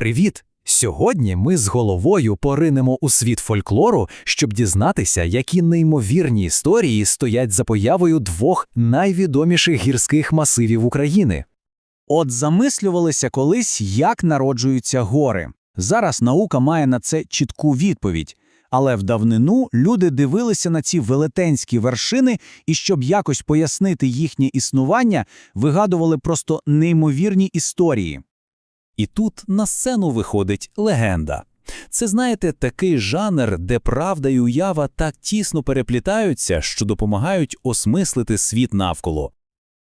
Привіт! Сьогодні ми з головою поринемо у світ фольклору, щоб дізнатися, які неймовірні історії стоять за появою двох найвідоміших гірських масивів України. От замислювалися колись, як народжуються гори. Зараз наука має на це чітку відповідь. Але в давнину люди дивилися на ці велетенські вершини і, щоб якось пояснити їхнє існування, вигадували просто неймовірні історії. І тут на сцену виходить легенда. Це, знаєте, такий жанр, де правда і уява так тісно переплітаються, що допомагають осмислити світ навколо.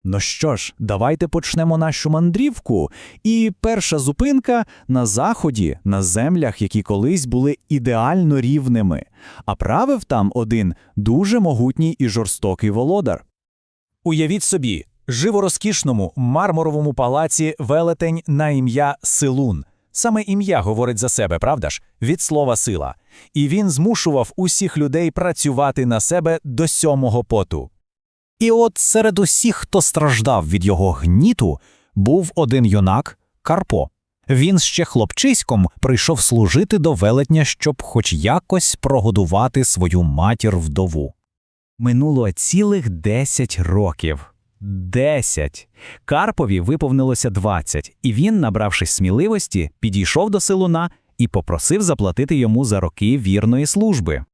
Ну що ж, давайте почнемо нашу мандрівку. І перша зупинка на заході, на землях, які колись були ідеально рівними, а правив там один дуже могутній і жорстокий володар. Уявіть собі, жив у розкішному мармуровому палаці велетень на ім'я Силун. Саме ім'я говорить за себе, правда ж? Від слова сила. І він змушував усіх людей працювати на себе до сьомого поту. І от серед усіх, хто страждав від його гніту, був один юнак Карпо. Він ще хлопчиськом прийшов служити до велетня, щоб хоч якось прогодувати свою матір вдову. Минуло цілих десять років. Десять. Карпові виповнилося двадцять, і він, набравшись сміливості, підійшов до Силуна і попросив заплатити йому за роки вірної служби.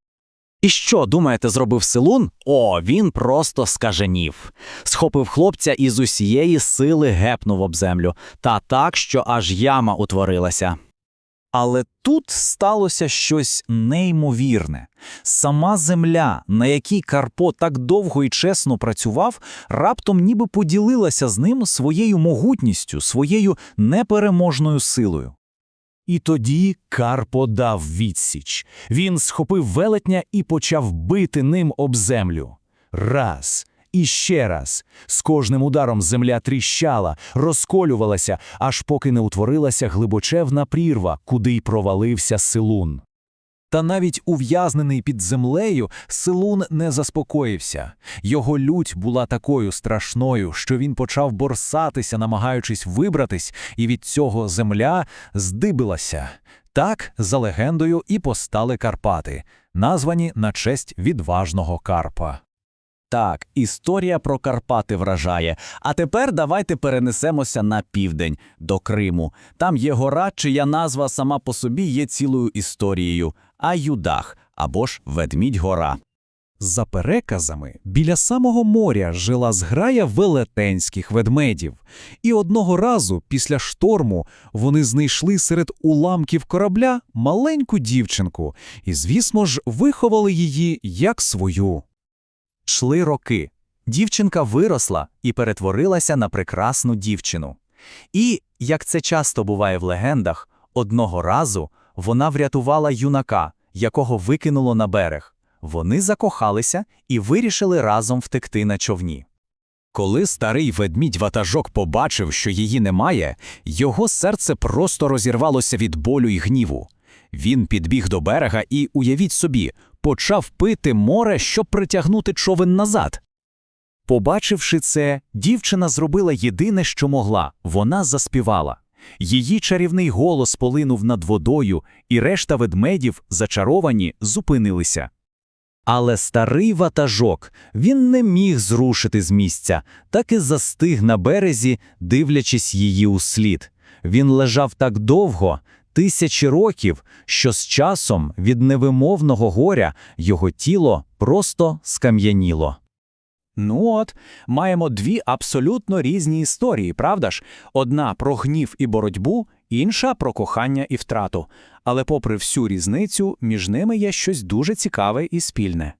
І що, думаєте, зробив Силун? О, він просто скаженів. Схопив хлопця і з усієї сили гепнув об землю, та так, що аж яма утворилася. Але тут сталося щось неймовірне. Сама земля, на якій Карпо так довго і чесно працював, раптом ніби поділилася з ним своєю могутністю, своєю непереможною силою. І тоді Карпо дав відсіч. Він схопив велетня і почав бити ним об землю. Раз. І ще раз. З кожним ударом земля тріщала, розколювалася, аж поки не утворилася глибочевна прірва, куди й провалився Силун. Та навіть ув'язнений під землею, Силун не заспокоївся. Його лють була такою страшною, що він почав борсатися, намагаючись вибратись, і від цього земля здибилася. Так, за легендою, і постали Карпати, названі на честь відважного Карпа. Так, історія про Карпати вражає. А тепер давайте перенесемося на південь, до Криму. Там є гора, чия назва сама по собі є цілою історією Аюдах або ж Ведмідь-гора. За переказами, біля самого моря жила зграя велетенських ведмедів, і одного разу після шторму вони знайшли серед уламків корабля маленьку дівчинку і, звісно ж, виховали її як свою. Шли роки. Дівчинка виросла і перетворилася на прекрасну дівчину. І, як це часто буває в легендах, одного разу вона врятувала юнака, якого викинуло на берег. Вони закохалися і вирішили разом втекти на човні. Коли старий ведмідь ватажок побачив, що її немає, його серце просто розірвалося від болю й гніву. Він підбіг до берега і, уявіть собі, почав пити море, щоб притягнути човен назад. Побачивши це, дівчина зробила єдине, що могла вона заспівала. Її чарівний голос полинув над водою, і решта ведмедів, зачаровані, зупинилися. Але старий ватажок він не міг зрушити з місця, так і застиг на березі, дивлячись її услід. Він лежав так довго, тисячі років, що з часом від невимовного горя його тіло просто скам'яніло. Ну от, маємо дві абсолютно різні історії, правда ж? Одна про гнів і боротьбу, інша про кохання і втрату. Але попри всю різницю, між ними є щось дуже цікаве і спільне.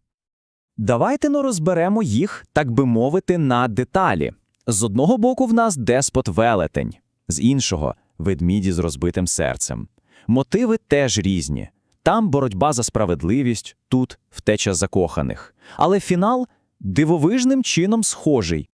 Давайте ну розберемо їх, так би мовити, на деталі. З одного боку в нас деспот велетень, з іншого ведміді з розбитим серцем. Мотиви теж різні. Там боротьба за справедливість, тут втеча закоханих. Але фінал дивовижним чином схожий.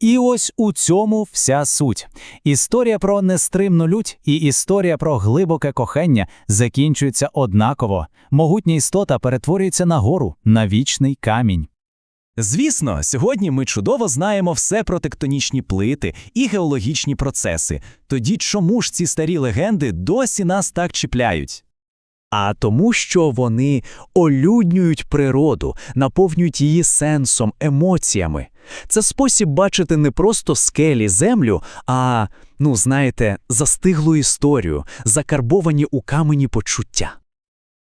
І ось у цьому вся суть. Історія про нестримну лють і історія про глибоке кохання закінчуються однаково. Могутня істота перетворюється на гору, на вічний камінь. Звісно, сьогодні ми чудово знаємо все про тектонічні плити і геологічні процеси. Тоді чому ж ці старі легенди досі нас так чіпляють? А тому, що вони олюднюють природу, наповнюють її сенсом, емоціями. Це спосіб бачити не просто скелі землю, а, ну знаєте, застиглу історію, закарбовані у камені почуття.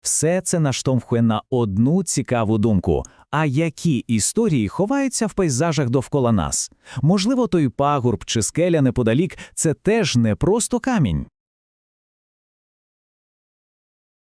Все це наштовхує на одну цікаву думку. А які історії ховаються в пейзажах довкола нас? Можливо, той пагорб чи скеля неподалік це теж не просто камінь.